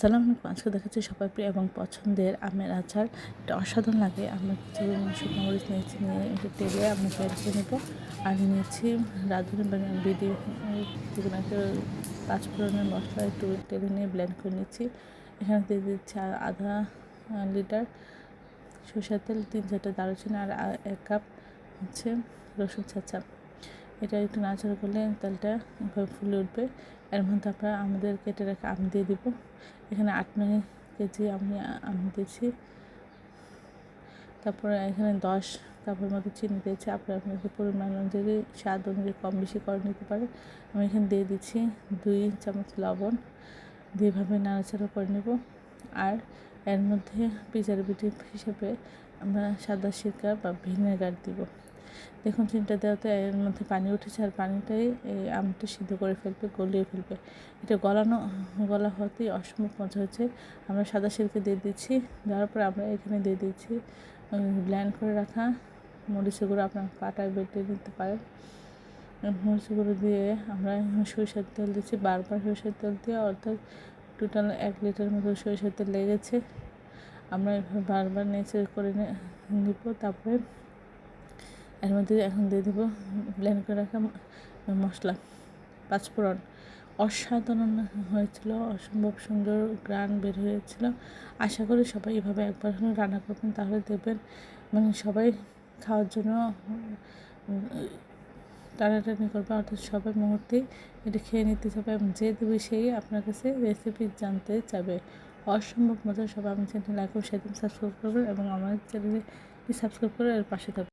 সালাম আজকে দেখাচ্ছি সবাই প্রিয় এবং পছন্দের আমের আচার। এটা অসাধারণ লাগে। আমরা কিছু শুকনো মরিচ নিয়েছি, নিয়ে একটু তেলে আমরা করে নেব। আর নিয়েছি রাঁধুনি বিধি যেগুলো একটা পাঁচফোড়নের মশলা একটু তেলে নিয়ে ব্লেন্ড করে নিচ্ছি। এখানে দিয়ে দিচ্ছি আধা লিটার সরষের তেল, তিন চারটে দারুচিনি আর এক কাপ হচ্ছে রসুন ছাঁচা। এটা একটু নাড়াচাড়া করলে তেলটা এভাবে ফুলে উঠবে। এর মধ্যে আমরা আমাদের কেটে রাখা আম দিয়ে দিব। এখানে আট নয় কেজি আমি আম দিয়েছি। তারপরে এখানে দশ কাপের মতো চিনি দিয়েছি। আপনার আপনাদের পরিমাণ অনুযায়ী স্বাদ অনুযায়ী কম বেশি করে নিতে পারে আমি এখানে দিয়ে দিচ্ছি দুই চামচ লবণ। দিয়ে এভাবে নাড়াচাড়া করে নেব। আর এর মধ্যে প্রিজারভেটিভ হিসেবে আমরা সাদা সিরকা বা ভিনেগার দিব। দেখুন চিনিটা দেওয়াতে এর মধ্যে পানি উঠেছে আর পানিটাই এই আমটা সিদ্ধ করে ফেলবে, গলিয়ে ফেলবে। এটা গলানো, গলা হতেই অসম্ভব মজা হচ্ছে। আমরা সাদা সিরকা দিয়ে দিচ্ছি, দেওয়ার পর আমরা এখানে দিয়ে দিচ্ছি ব্ল্যান্ড করে রাখা মরিচের গুঁড়ো আপনার পাটায় বেটে নিতে পারেন। মরিচের গুঁড়ো দিয়ে আমরা সরিষার তেল দিচ্ছি, বারবার সরিষার তেল দিয়ে, অর্থাৎ টোটাল এক লিটার মতো সরিষার তেল লেগেছে। আমরা এভাবে বারবার নেচে করে নিব, তারপরে এর মধ্যে এখন দিয়ে দেবো ব্লেন্ড করে রাখা মশলা পাঁচফোড়ন অসাধারণ হয়েছিল, অসম্ভব সুন্দর গ্রান বের হয়েছিল। আশা করি সবাই এভাবে একবার হলেও রান্না করবেন, তাহলে দেখবেন মানে সবাই খাওয়ার জন্য টানাটানি করবে, অর্থাৎ সবাই মুহূর্তেই এটা খেয়ে নিতে চাবে এবং যে দেবে সেই আপনার কাছে রেসিপি জানতে চাবে অসম্ভব মজা সবাই আমার চ্যানেল লাইক শেয়ার সাবস্ক্রাইব করবেন এবং আমার চ্যানেলে সাবস্ক্রাইব করে এর পাশে থাকবেন।